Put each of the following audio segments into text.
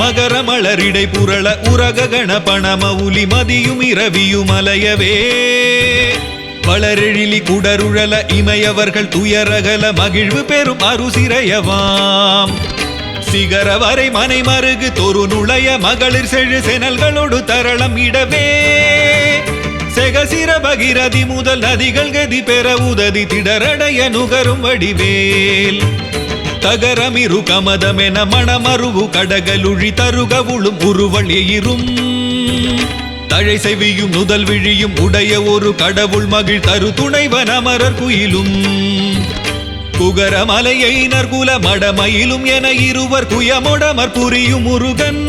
மகரமலரிடை புரள உரக கணபணம உலி மதியும் இரவியும் அலையவே. வளரெழிலி குடருழல இமையவர்கள் துயரகல மகிழ்வு பெறும் அருசிறையவாம். சிகர வரை மனை மருகு தொரு நுழைய மகளிர் செழு செனல்களோடு தரளம் இடவே. செகசிர பகிரதி முதல் நதிகள் கதி பெற உததி திடரடைய நுகரும் வடிவேல். தகரமிரு கமதமென மணமருவு கடகலுழி தருகவுளும் உருவழியிரும் தழை செவியும் நுதல் விழியும் உடைய ஒரு கடவுள் மகிழ் தரு துணைவன் அமரர் குயிலும். குகர மலையை நற்குல மடமயிலும் என இருவர் குயமொடமர் புரியும் முருகன்.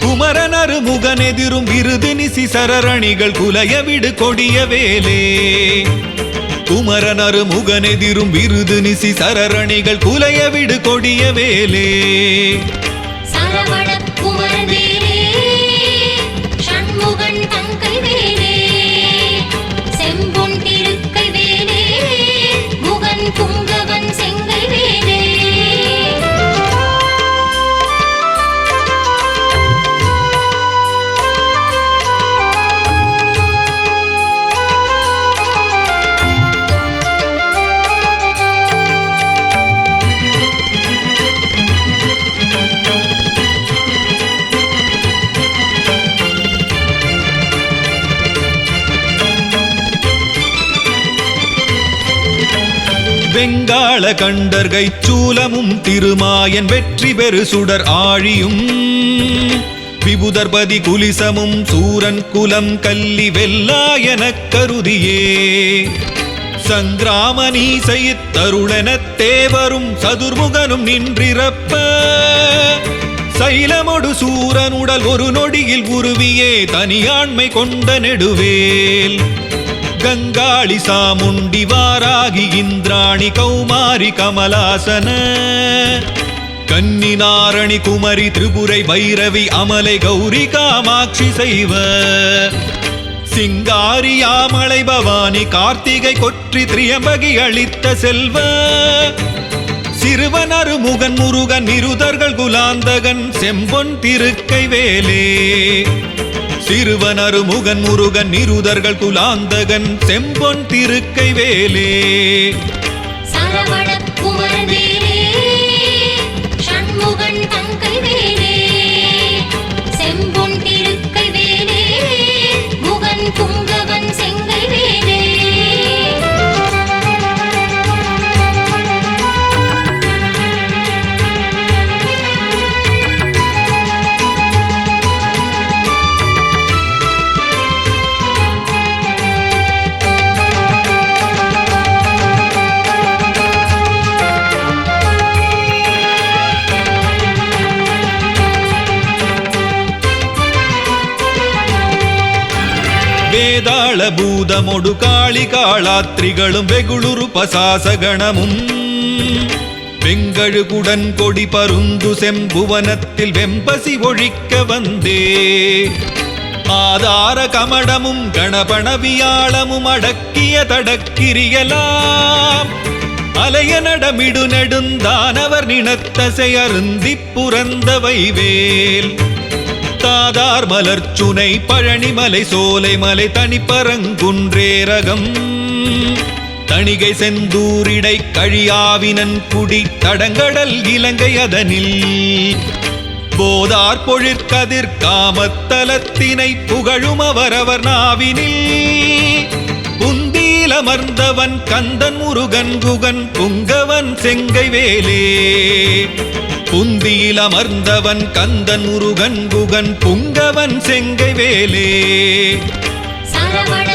குமரன் அருமுகன் எதிரும் விருது நிசி சரரணிகள் குலைய விடு கொடிய வேலே. குமரனரு முகன் விருது நிசி சரரணிகள் குலைய விடு கொடிய வேலே. சரவண வெங்காள கண்டர்கை சூலமும் திருமாயன் வெற்றி பெரு சுடர் ஆழியும். விபுதர்பதி குலிசமும் சூரன் குலம் கல்லி வெல்லா எனக் கருதியே. சங்கிராம நீசையித் தருளெனத் தேவரும் சதுர்முகனும் நின்றிறப்ப சைலமொடு சூரனுடல் ஒரு நொடியில் உருவியே தனியாண்மை கொண்ட நெடுவேல். கங்காளி சாமுண்டி வாராகி இந்திராணி கௌமாரி கமலாசன. கன்னினாரணி குமரி திரிபுரை பைரவி அமலை கௌரி காமாட்சி செய்வ. சிங்காரி யாமலை பவானி கார்த்திகை கொற்றி திரியம்பகி அளித்த செல்வ. சிறுவனரு முகன் முருகன் இருதர்கள் குலாந்தகன் செம்பொன் திருக்கை வேலே. சிறுவன் முகன் முருகன் நிருதர்கள் குலாந்தகன் செம்பொன் திருக்கை வேலே. வேதாள பூதமொடு காளி காளாத்ரிகளும் வெகுளுரு பசாசகணமும். வெங்கழுகுடன் கொடி பருந்து செம்புவனத்தில் வெம்பசி ஒழிக்க வந்தே. ஆதார கமடமும் கணபணவியாளமும் அடக்கிய தடக்கிரியலாம். அலைய நடமிடு நெடுந்தானவர் நினத்தசை அருந்திப் புறந்தவை வேல். தாதார் மலர்ச்சுனை பழனிமலை சோலை மலை தனிப்பரங்குன்றேரகம் தணிகை செந்தூரிடை கழியாவினன் குடி தடங்கடல் இலங்கை அதனில். போதார் பொழிற்கதிர் காமத்தலத்தினை புகழும் அவரவர் நாவினில். மேலமர்ந்தவன் கந்தன் முருகன் குகன் புங்கவன் செங்கை வேலே. புந்தியில் அமர்ந்தவன் கந்தன் முருகன் குகன் புங்கவன் செங்கை வேலே. சரவண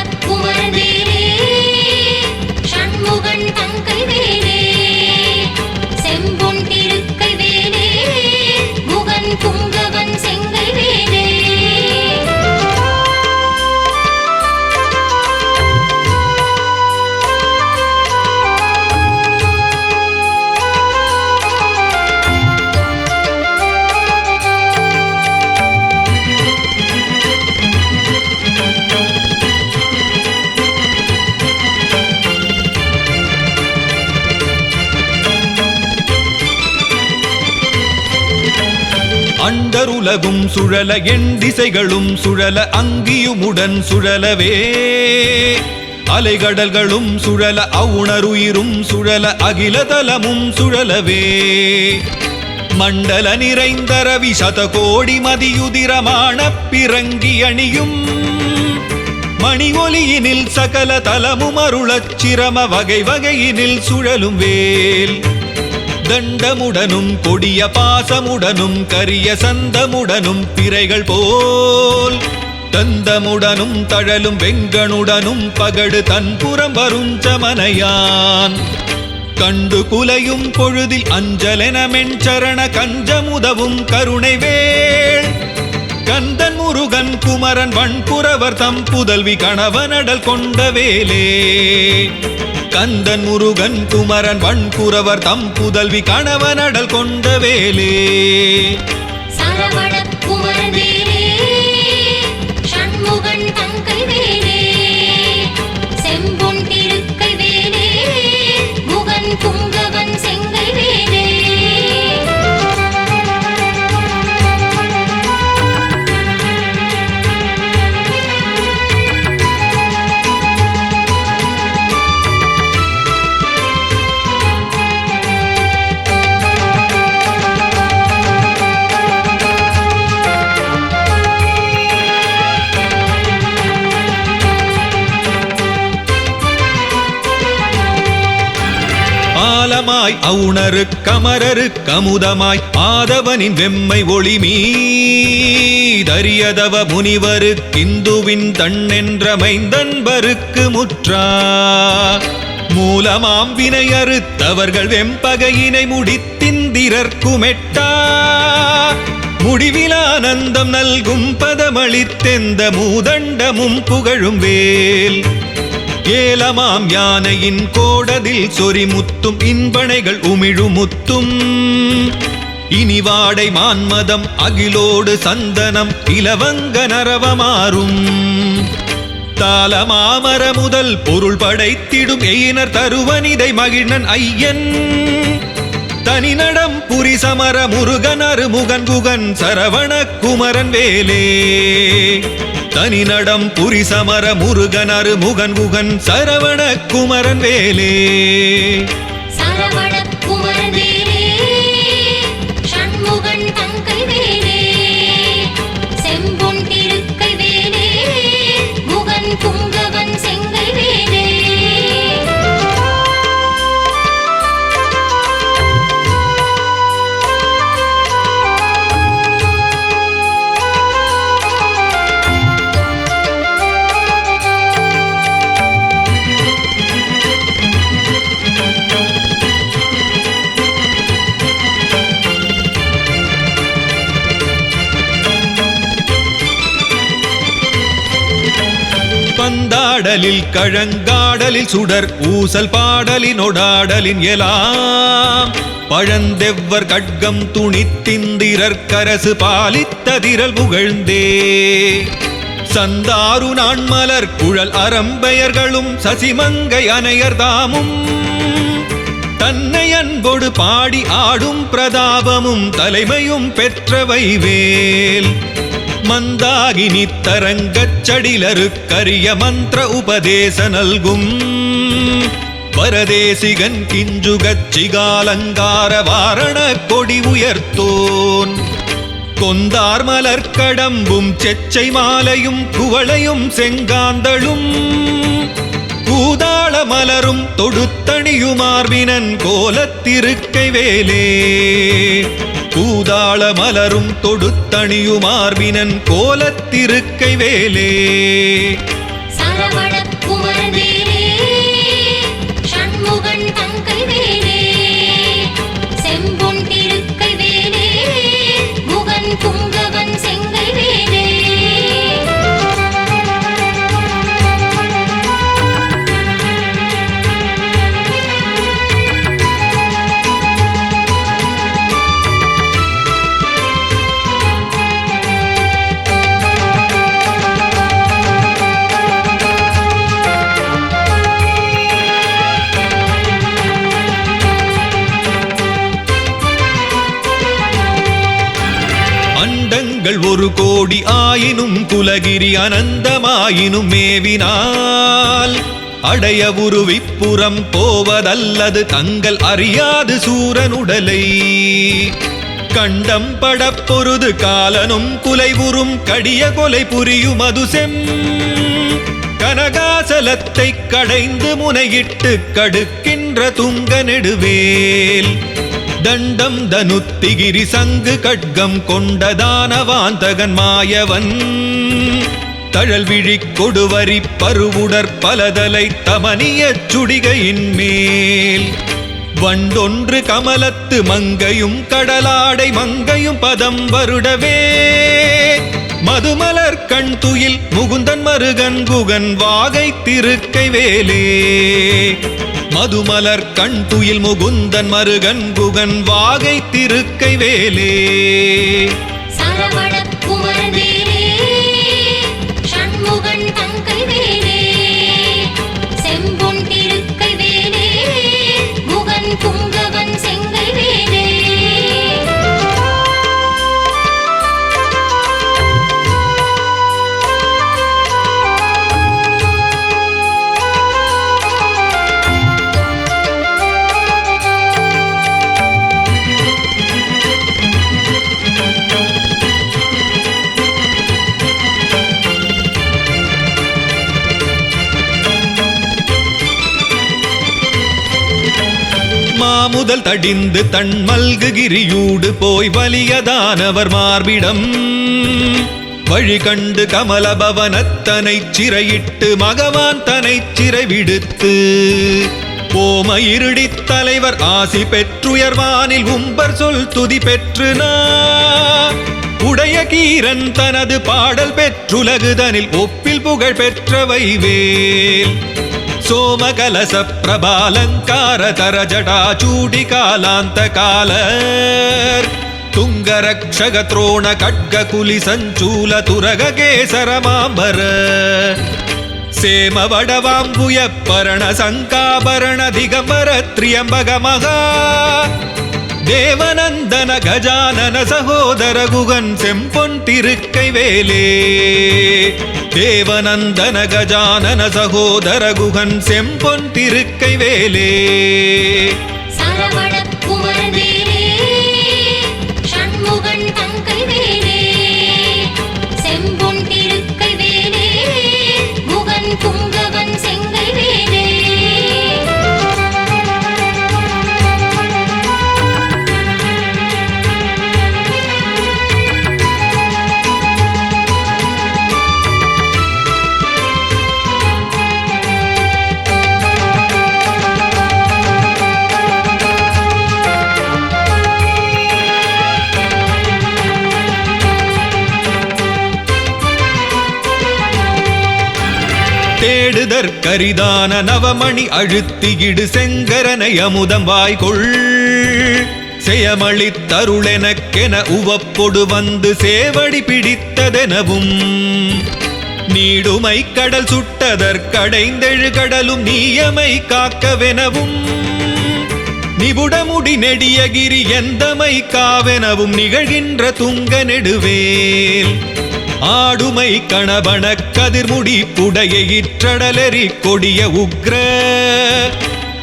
அண்டருலகும் சுழல எண் திசைகளும் சுழல அங்கியுமுடன் சுழலவே. அலைகடல்களும் சுழல அவுணருயிரும் சுழல அகிலதலமும் சுழலவே. மண்டல நிறைந்தரவி சதகோடி மதியுதிரமான பிறங்கி அணியும். மணி ஒலியினில் சகல தலமும் அருளச் சிரம வகை வகையினில் சுழலும் வேல். தண்டமுடனும் கொடிய பாசமுடனும் கரிய சந்தமுடனும் பிறைகள் போல். தந்தமுடனும் தழலும் வெங்கனுடனும் பகடு தன்புறம் வரும் சமனையான். கண்டு குலையும் பொழுதில் அஞ்சலென மென்சரண கஞ்சமுதவும் கருணை வேள் கந்தன் முருகன் குமரன் வண்புறவர் தம் புதல்வி கணவனடல் கொண்ட வேலே. கந்தன் முருகன் குமரன் வண்புறவர் தம் புதல்வி கணவனடல் கொண்ட வேலே. சரவண ஆலமாய் அவுணரு கமரரு கமுதமாய் ஆதவனின் வெம்மை ஒளி மீதரியதவ முனிவரு கிந்துவின் தன்னென்ற மைந்தன்பருக்கு முற்றா. மூலமாம் வினை அறுத்தவர்கள் வெம்பகையினை முடித்திந்திரர்க்குமெட்டா முடிவில் ஆனந்தம் நல்கும் பதமளித்தெந்த மூதண்டமும் புகழும் வேல். ஏலமாம் யானையின் கோடதில் சொரிமுத்தும் இன்பனைகள் உமிழுமுத்தும். இனிவாடை மான்மதம் அகிலோடு சந்தனம் இலவங்க நரவமாறும். தாளமாமர முதல் பொருள் படைத்திடும் எயினர் தருவனிதை மகிழ்நன் ஐயன். தனிநடம் புரி சமர முருகன் அருமுகன் குகன் சரவண குமரன் வேலே. தனிநடம் புரி சமர முருகன் அருமுகன் குகன் சரவண குமரன் வேலே. பந்தாடலில் கழங்காடலில் சுடர் ஊசல் பாடலினொடாடலின் எலாம். பழந்தெவ்வர் கட்கம் துணித்திந்திரர் கரசு பாலித்ததிரல் புகழ்ந்தே. சந்தாரு நான்மலர் குழல் அறம்பெயர்களும் சசிமங்கை அனையர் தாமும். தன்னை அன்போடு பாடி ஆடும் பிரதாபமும் தலைமையும் பெற்றவை வேல். மந்தாகினி தரங்கச் சடிலருக்கரிய மந்திர உபதேச நல்கும். பரதேசிகன் கிஞ்சுகச் சிகாலங்கார வாரண கொடி உயர்த்தோன். கொந்தார் மலர் கடம்பும் பூதாள மலரும் தொடுத்தணியுமார்வினன் கோலத்திருக்கை வேலே பூதாள மலரும் தொடுத்தணியுமார்வினன் கோலத்திருக்கை வேலே ஒரு கோடி ஆயினும் குலகிரி அனந்தமாயினும் மேவினால். அடைய உருவிப்புறம் போவதல்லது தங்கள் அறியாது சூரனுடலை. கண்டம் படப்பொருது காலனும் குலைவுறும் கடிய கொலை புரியும் அது செம் கனகாசலத்தை கடைந்து முனையிட்டு கடுக்கின்ற துங்க நெடுவேல் தண்டம் தனுத்திகிரி சங்கு கட்கம் கொண்டதானவாந்தகன் மாயவன். தழல் விழி கொடுவரி பருவுடற் பலதலை தமனியச் சுடிகையின் மேல். வண்டொன்று கமலத்து மங்கையும் கடலாடை மங்கையும் பதம் வருடவே. மதுமலர் கண் துயில் முகுந்தன் மருகன் குகன் வாகை திருக்கை வேலே. மதுமலர் கண் துயில் முகுந்தன் மருகன் குகன் வாகை திருக்கை வேலே. தடிந்து தன் மல்குகிரியூடு போய் வலியதானவர் மார்பிடம். வழி கண்டு கமலபவனத்தனை சிறையிட்டு மகவான் தனை சிறை விடுத்து போம இருடித் தலைவர் ஆசி பெற்றுயர்வானில் உம்பர் சொல் துதி பெற்று உடைய கீரன் தனது பாடல் பெற்றுலகுதனில் ஒப்பில் புகழ் பெற்றவை வேல். சோமகலச பிரபாலங்கார தர ஜடா சூடி காலாந்த காலர் துங்கரக்ஷக த்ரோண கட்க குலி சஞ்சூல துரக கேசர மாம்பர சேம வடவாம்புய பரண சங்காபரண திகம்பர திரியம்பக மகா தேவநந்தன கஜானன சகோதர குகன் செம்பொன் திருக்கை வேலே. தேவநந்தன கஜானன சகோதர குகன் செம்பொன் திருக்கை வேலே. தேடுதற்கரிதான நவமணி அழுத்தியிடு செங்கரனை அமுதம் வாய்கொள். செயமளித் தருளெனக்கென உவப்பொடு வந்து சேவடி பிடித்ததெனவும். நீடுமை கடல் சுட்டதற்கடைந்தெழு கடலும் நீயமை காக்கவெனவும். நிபுடமுடி நெடியகிரி எந்தமை காவெனவும் நிகழ்கின்ற துங்க நெடுவேல். ஆடுமை கணவன கதிர்முடி புடைய இற்றடலெறி கொடிய உக்ர.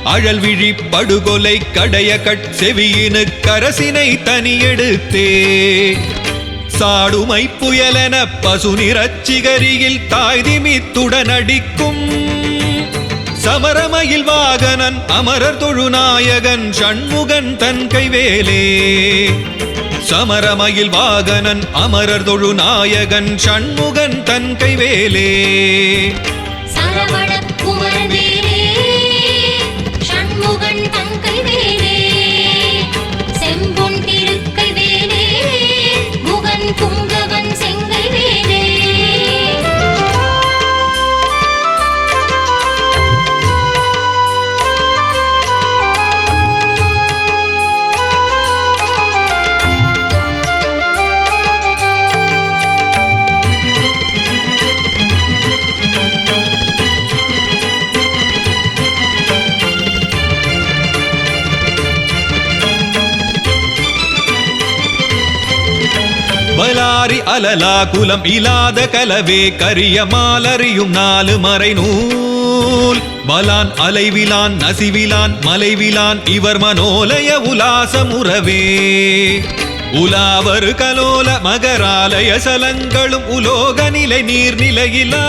அழல் விழி படுகொலை கடைய கட் செவியினு கரசினை தனியெடுத்தே சாடுமை புயலென பசு பசுநிறச்சிகரியில் தாய்திமித்துடன் அடிக்கும். சமரமயில் வாகனன் அமரர் தொழுநாயகன் சண்முகன் தன் கைவேலே. சமரமயில் வாகனன் அமரர் தொழுநாயகன் சண்முகன் தன் கைவேலே. பலாரி குலம் இலாத கலவே கரிய மாலறியும் நாலு மறை நூல் பலான் அலைவிலான் நசிவிலான் மலைவிலான் இவர் மனோலய உலாசமுறவே உலாவரு கலோல மகராலய சலங்களும் உலோக நிலை நீர்நிலையிலா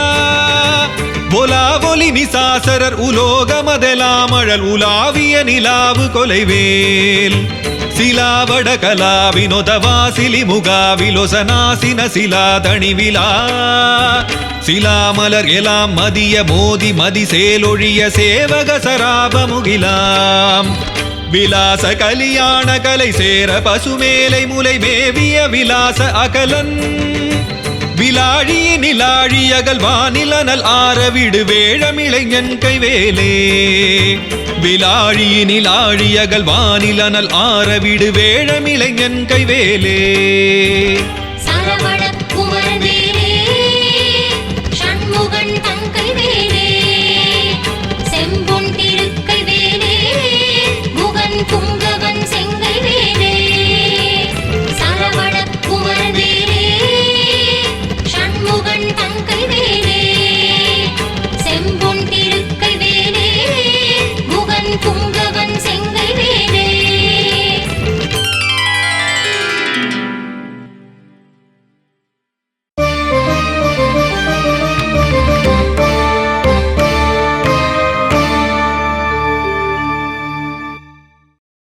ஒலா ஒலி நிசாசரர் உலோக மதலாமழல் உலாவிய நிலாவு கொலைவேல். சிலாவட கலா வினோத வாசிலி முகா விலோசனாசின சிலா தணிவிலா சிலாமலர் எலாம் மதிய மோதி மதி சேலொழிய சேவக சராப முகிலாம் விலாச கலியாண கலை சேர பசுமேலை முலை மேவிய விலாச அகலன். விலாழிய நிலாழியகல் வானிலனல் ஆரவிடு வேழமிளைஞன் கைவேலே விலாழிய நிலாழியகல் வானிலனல் ஆரவிடு வேழமிளைஞன் கைவேலே